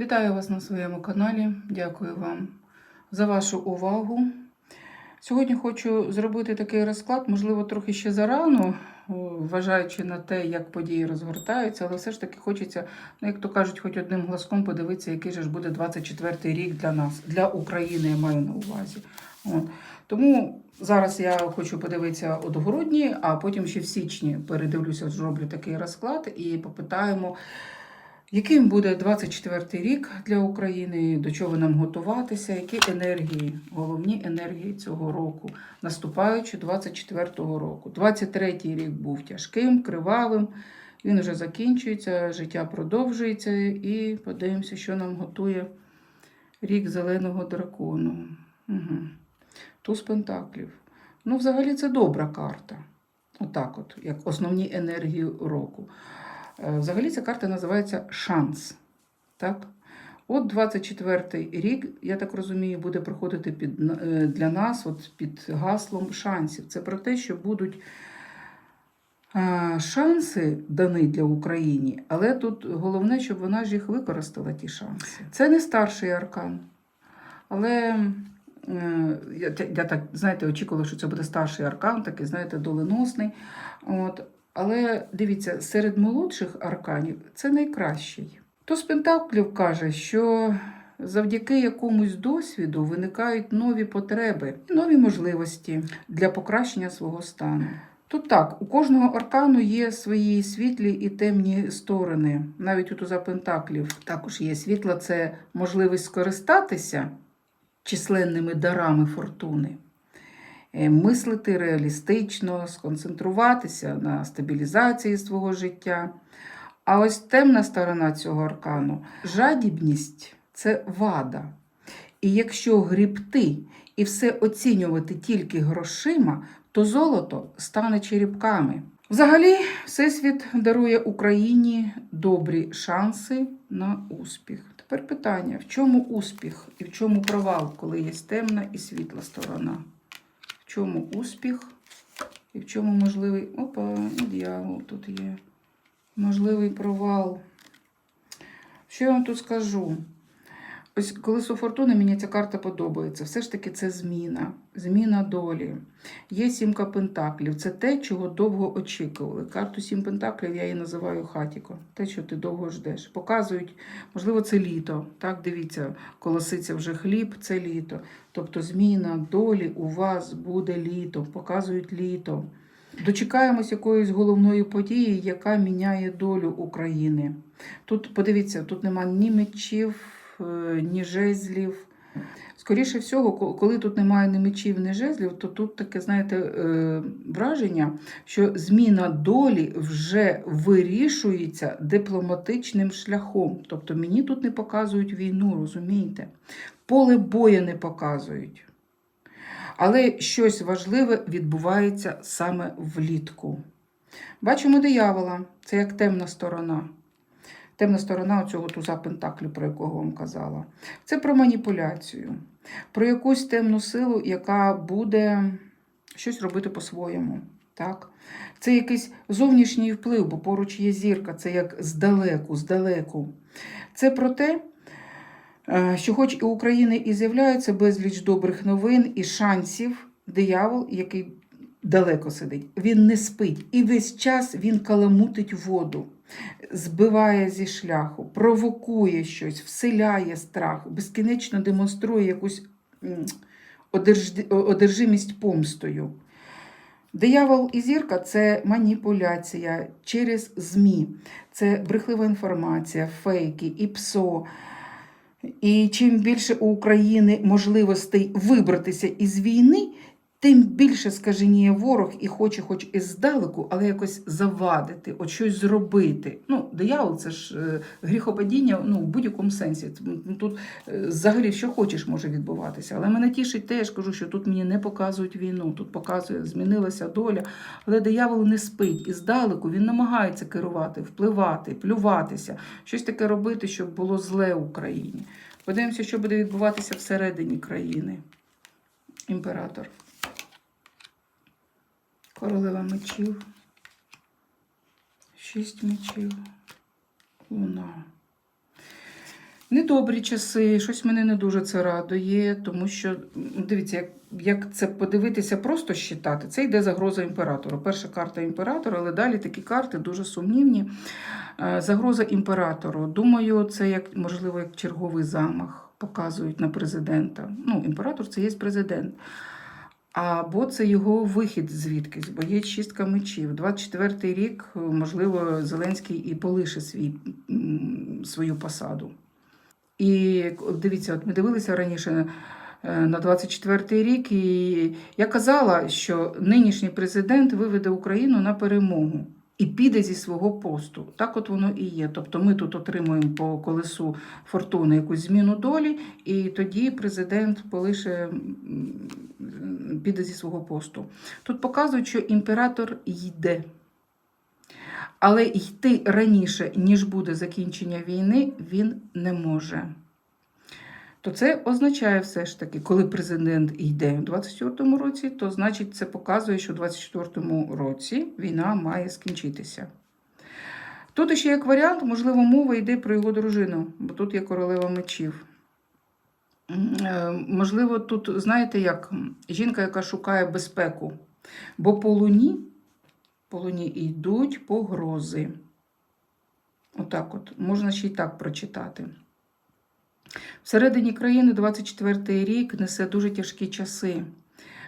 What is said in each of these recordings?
Вітаю вас на своєму каналі. Дякую вам за вашу увагу. Сьогодні хочу зробити такий розклад, можливо, трохи ще зарано, вважаючи на те, як події розгортаються, але все ж таки хочеться, ну, як то кажуть, хоч одним глазком подивитися, який же ж буде 24-й рік для нас, для України, я маю на увазі. От. Тому зараз я хочу подивитися от грудні, а потім ще в січні передивлюся, зроблю такий розклад і попитаємо. Яким буде 24-й рік для України, до чого нам готуватися, які енергії, головні енергії цього року, наступаючи 24-го року. 23-й рік був тяжким, кривавим, він вже закінчується, життя продовжується і подивимося, що нам готує рік зеленого дракону. Угу. Туз Пентаклів. Ну, взагалі, це добра карта. Отак, от, як основні енергії року. Е, Взагалі ця карта називається шанс. Так? От 24-й рік, я так розумію, буде проходити під, е, для нас от під гаслом шансів. Це про те, що будуть е, шанси дані для України, але тут головне, щоб вона ж їх використала, ті шанси. Це не старший аркан. Але я, я так, знаєте, очікувала, що це буде старший аркан, такий, знаєте, доленосний. От. Але дивіться, серед молодших арканів це найкращий. То з Пентаклів каже, що завдяки якомусь досвіду виникають нові потреби і нові можливості для покращення свого стану. Тут так, у кожного аркану є свої світлі і темні сторони. Навіть у туза Пентаклів також є світла це можливість скористатися численними дарами фортуни мислити реалістично, сконцентруватися на стабілізації свого життя. А ось темна сторона цього аркану жадібність це вада. І якщо грібти і все оцінювати тільки грошима, то золото стане черепками. Взагалі, Всесвіт дарує Україні добрі шанси на успіх. Тепер питання: в чому успіх і в чому провал, коли є темна і світла сторона? В чому успіх і в чому можливий. Опа, і дьявол тут є. Можливий провал. Що я вам тут скажу? Ось колесо фортуни мені ця карта подобається. Все ж таки це зміна, зміна долі. Є сімка пентаклів. Це те, чого довго очікували. Карту сім пентаклів я її називаю хатіко. Те, що ти довго ждеш. Показують, можливо, це літо. Так, дивіться, колоситься вже хліб, це літо. Тобто зміна долі у вас буде літо. Показують літо. Дочекаємось якоїсь головної події, яка міняє долю України. Тут, подивіться, тут нема ні мечів, ні жезлів. Скоріше всього, коли тут немає ні мечів, ні жезлів, то тут таке, знаєте, е, враження, що зміна долі вже вирішується дипломатичним шляхом. Тобто мені тут не показують війну, розумієте? Поле бою не показують. Але щось важливе відбувається саме влітку. Бачимо диявола, це як темна сторона. Темна сторона цього туза Пентаклю, про якого вам казала. Це про маніпуляцію, про якусь темну силу, яка буде щось робити по-своєму. Так? Це якийсь зовнішній вплив, бо поруч є зірка, це як здалеку, здалеку. Це про те, е, що хоч і України і з'являється безліч добрих новин і шансів, диявол, який далеко сидить, він не спить. І весь час він каламутить воду, збиває зі шляху, провокує щось, вселяє страх, безкінечно демонструє якусь одерж- одержимість помстою. Диявол і зірка це маніпуляція через ЗМІ, це брехлива інформація, фейки, і ПСО. І чим більше у України можливостей вибратися із війни, тим більше скаженіє ворог і хоче, хоч і здалеку, але якось завадити, от щось зробити. Ну, диявол це ж е, гріхопадіння ну, в будь-якому сенсі. Ну, Тут е, взагалі що хочеш може відбуватися. Але мене тішить те, кажу, що тут мені не показують війну, тут показує, змінилася доля. Але диявол не спить. І здалеку він намагається керувати, впливати, плюватися, щось таке робити, щоб було зле Україні. Подивимося, що буде відбуватися всередині країни. Імператор. Королева мечів. Шість мечів. Луна. Недобрі часи, щось мене не дуже це радує, тому що дивіться, як, як це подивитися, просто считати, це йде загроза імператору. Перша карта імператора, але далі такі карти дуже сумнівні. Е, Загроза імператору. Думаю, це як можливо як черговий замах показують на президента. Ну, імператор це є президент. Або це його вихід звідкись, бо є шістка мечів. 24-й рік, можливо, Зеленський і полише свій, свою посаду. І дивіться, от ми дивилися раніше е, на 24-й рік, і я казала, що нинішній президент виведе Україну на перемогу і піде зі свого посту. Так от воно і є. Тобто ми тут отримуємо по колесу фортуни якусь зміну долі, і тоді президент полише піде зі свого посту. Тут показують, що імператор йде. Але йти раніше, ніж буде закінчення війни, він не може. То це означає все ж таки, коли президент йде у 24-му році, то значить це показує, що у 24-му році війна має скінчитися. Тут ще як варіант, можливо, мова йде про його дружину, бо тут є королева мечів. Е, Можливо, тут, знаєте, як жінка, яка шукає безпеку. Бо по луні, по луні йдуть погрози. Отак от, можна ще й так прочитати. Всередині країни 24-й рік несе дуже тяжкі часи.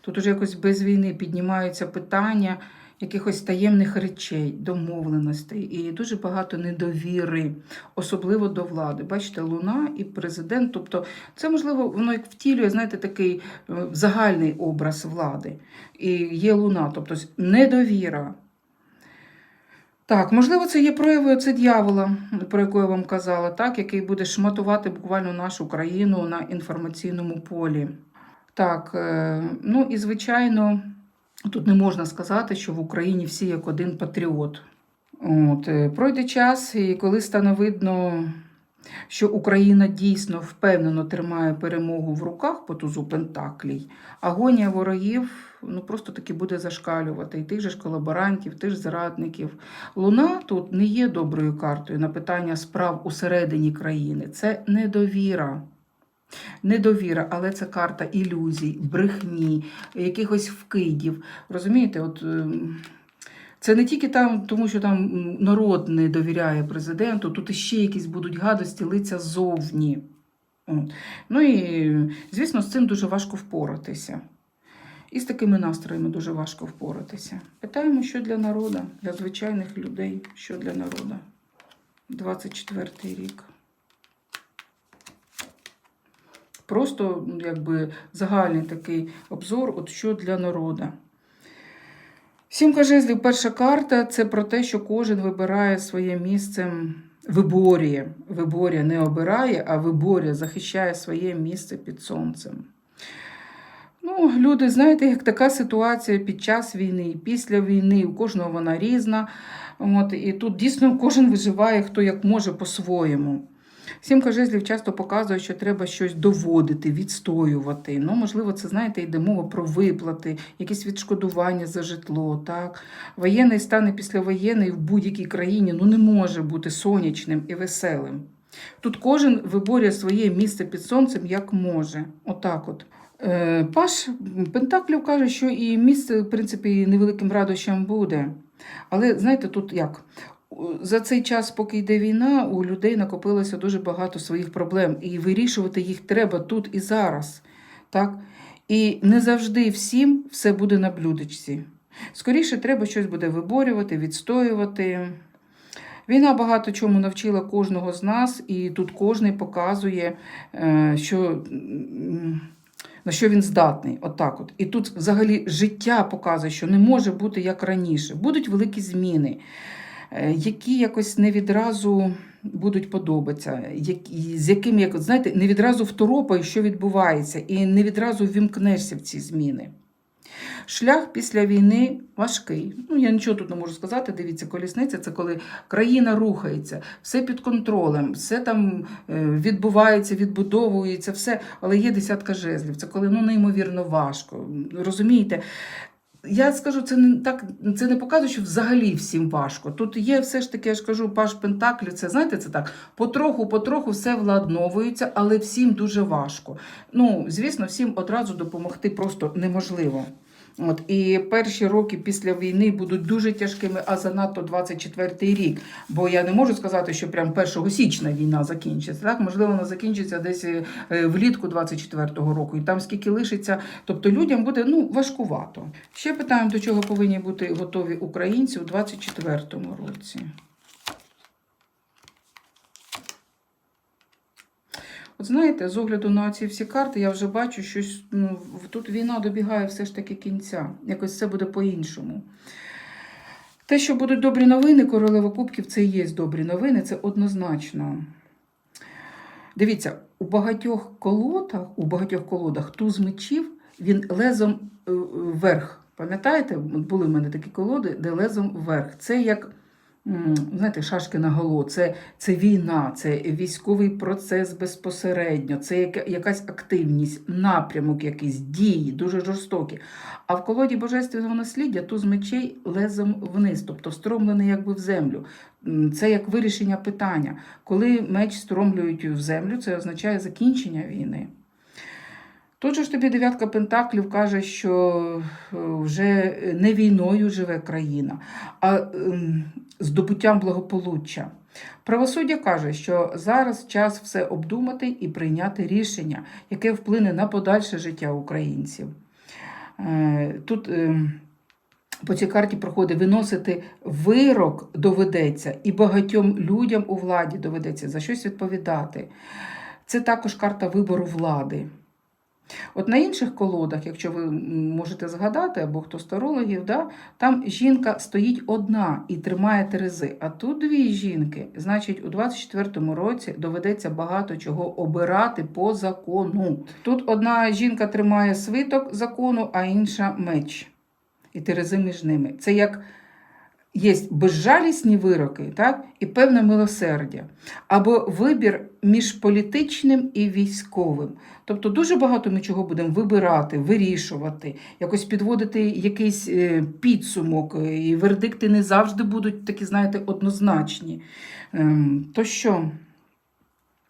Тут уже якось без війни піднімаються питання якихось таємних речей, домовленостей і дуже багато недовіри, особливо до влади. Бачите, Луна і президент. Тобто, це можливо, воно як втілює, знаєте, такий е, загальний образ влади. І є Луна, тобто недовіра. Так, можливо, це є прояви це дьявола, про яку я вам казала, так, який буде шматувати буквально нашу країну на інформаційному полі. Так, е, ну і звичайно, тут не можна сказати, що в Україні всі як один патріот. От, е, пройде час, і коли стане видно, що Україна дійсно впевнено тримає перемогу в руках по тузу Пентаклій, агонія ворогів ну, просто таки буде зашкалювати. І тих же ж колаборантів, тих ж зрадників. Луна тут не є доброю картою на питання справ усередині країни. Це недовіра. Недовіра, але це карта ілюзій, брехні, якихось вкидів. Розумієте, от. ем, це не тільки там, тому що там народ не довіряє президенту, тут іще якісь будуть гадості лиця ззовні. Ну і, звісно, з цим дуже важко впоратися. І з такими настроями дуже важко впоратися. Питаємо, що для народу, для звичайних людей, що для народу. 24 рік. Просто якби загальний такий обзор, от що для народу. Сімка жезлів, перша карта це про те, що кожен вибирає своє місце, виборює, виборює, не обирає, а виборює, захищає своє місце під сонцем. Ну, люди, знаєте, як така ситуація під час війни, і після війни, у кожного вона різна. От, і тут дійсно кожен виживає, хто як може по-своєму. Сімка жезлів часто показує, що треба щось доводити, відстоювати. Ну, можливо, це, знаєте, йде мова про виплати, якісь відшкодування за житло. Так? Воєнний стан і післявоєнний в будь-якій країні ну, не може бути сонячним і веселим. Тут кожен виборює своє місце під сонцем як може. Отак от. Е, Паш Пентаклів каже, що і місце, в принципі, невеликим радощам буде. Але знаєте, тут як? За цей час, поки йде війна, у людей накопилося дуже багато своїх проблем, і вирішувати їх треба тут і зараз. Так? І не завжди всім все буде на блюдечці. Скоріше, треба щось буде виборювати, відстоювати. Війна багато чому навчила кожного з нас, і тут кожен показує, е, що, на що він здатний. Отак от. І тут взагалі життя показує, що не може бути як раніше. Будуть великі зміни, які якось не відразу будуть подобатися, які- з якими, як, знаєте, не відразу второпаєш, що відбувається, і не відразу ввімкнешся в ці зміни. Шлях після війни важкий. Ну, я нічого тут не можу сказати. Дивіться, колісниця це коли країна рухається, все під контролем, все там е, відбувається, відбудовується, все, але є десятка жезлів. Це коли ну, неймовірно важко. Розумієте? Я скажу, це не так, це не показує, що взагалі всім важко. Тут є все ж таки, я ж кажу, паш Пентаклі, це знаєте, це так, потроху, потроху все владновується, але всім дуже важко. Ну, звісно, всім одразу допомогти просто неможливо. От, і перші роки після війни будуть дуже тяжкими, а занадто 24-й рік. Бо я не можу сказати, що прям 1 січня війна закінчиться. Так, можливо, вона закінчиться десь е, влітку 24-го року, і там скільки лишиться. Тобто людям буде ну важкувато. Ще питаємо, до чого повинні бути готові українці у 24-му році. От знаєте, з огляду на ці всі карти, я вже бачу, що ну, тут війна добігає все ж таки кінця. Якось все буде по-іншому. Те, що будуть добрі новини, королева кубків, це і є добрі новини, це однозначно. Дивіться, у багатьох колодах, у багатьох колодах туз мечів, він лезом е, е, вверх. Пам'ятаєте, були в мене такі колоди, де лезом вверх. Це як, знаєте, шашки на голо, це, це війна, це військовий процес безпосередньо, це яка- якась активність, напрямок якийсь, дії, дуже жорстокі. А в колоді божественного насліддя туз мечей лезом вниз, тобто встромлений якби в землю. Це як вирішення питання. Коли меч стромлюють в землю, це означає закінчення війни. Тут же ж тобі дев'ятка пентаклів каже, що е, вже не війною живе країна, а ем, здобуттям благополуччя. Правосуддя каже, що зараз час все обдумати і прийняти рішення, яке вплине на подальше життя українців. Е, Тут ем, по цій карті проходить виносити вирок доведеться, і багатьом людям у владі доведеться за щось відповідати. Це також карта вибору влади. От на інших колодах, якщо ви можете згадати, або хто з тарологів, да, там жінка стоїть одна і тримає терези. А тут дві жінки. Значить, у 24-му році доведеться багато чого обирати по закону. Тут одна жінка тримає свиток закону, а інша меч. І терези між ними. Це як є безжалісні вироки, так, і певне милосердя, або вибір між політичним і військовим. Тобто дуже багато ми чого будемо вибирати, вирішувати, якось підводити якийсь е, підсумок, е, і вердикти не завжди будуть такі, знаєте, однозначні. Ем, То що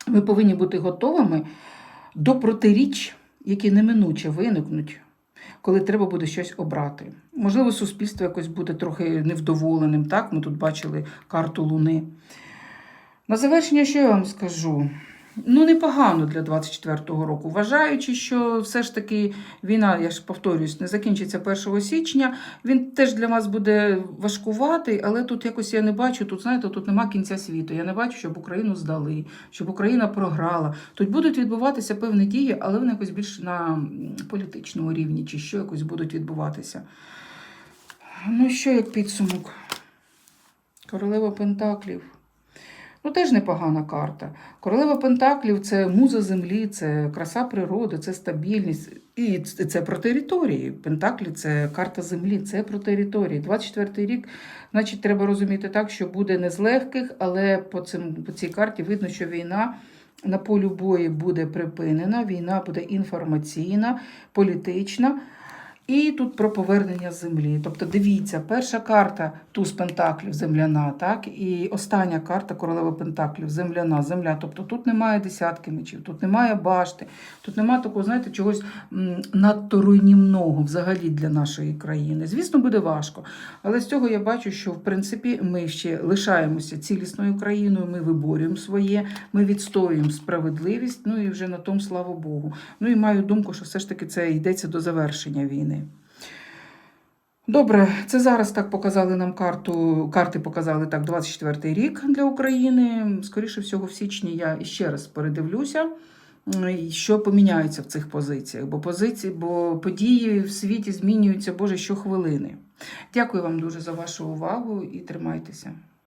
ми повинні бути готовими до протиріч, які неминуче виникнуть коли треба буде щось обрати. Можливо, суспільство якось буде трохи невдоволеним. Так, ми тут бачили карту Луни. На завершення, що я вам скажу? Ну, непогано для 24-го року, вважаючи, що все ж таки війна, я ж повторюсь, не закінчиться 1 січня. Він теж для вас буде важкуватий, але тут якось я не бачу. Тут, знаєте, тут нема кінця світу. Я не бачу, щоб Україну здали, щоб Україна програла. Тут будуть відбуватися певні дії, але вони якось більш на політичному рівні, чи що якось будуть відбуватися. Ну, що як підсумок? Королева Пентаклів. Ну, теж непогана карта. Королева Пентаклів це муза землі, це краса природи, це стабільність. І це про території. Пентаклі це карта землі, це про території. 24-й рік, значить, треба розуміти так, що буде не з легких, але по, цим, по цій карті видно, що війна на полі бою буде припинена, війна буде інформаційна, політична. І тут про повернення землі. Тобто, дивіться, перша карта туз пентаклів земляна, так, і остання карта королева пентаклів земляна, земля. Тобто тут немає десятки мечів, тут немає башти, тут немає такого, знаєте, чогось надто руйнівного взагалі для нашої країни. Звісно, буде важко. Але з цього я бачу, що в принципі ми ще лишаємося цілісною країною, ми виборюємо своє, ми відстоюємо справедливість. Ну і вже на тому слава Богу. Ну і маю думку, що все ж таки це йдеться до завершення війни. Добре, це зараз так показали нам карту. Карти показали так 24-й рік для України. Скоріше всього, в січні я ще раз передивлюся, що поміняється в цих позиціях. Бо позиції, бо події в світі змінюються Боже щохвилини. Дякую вам дуже за вашу увагу і тримайтеся.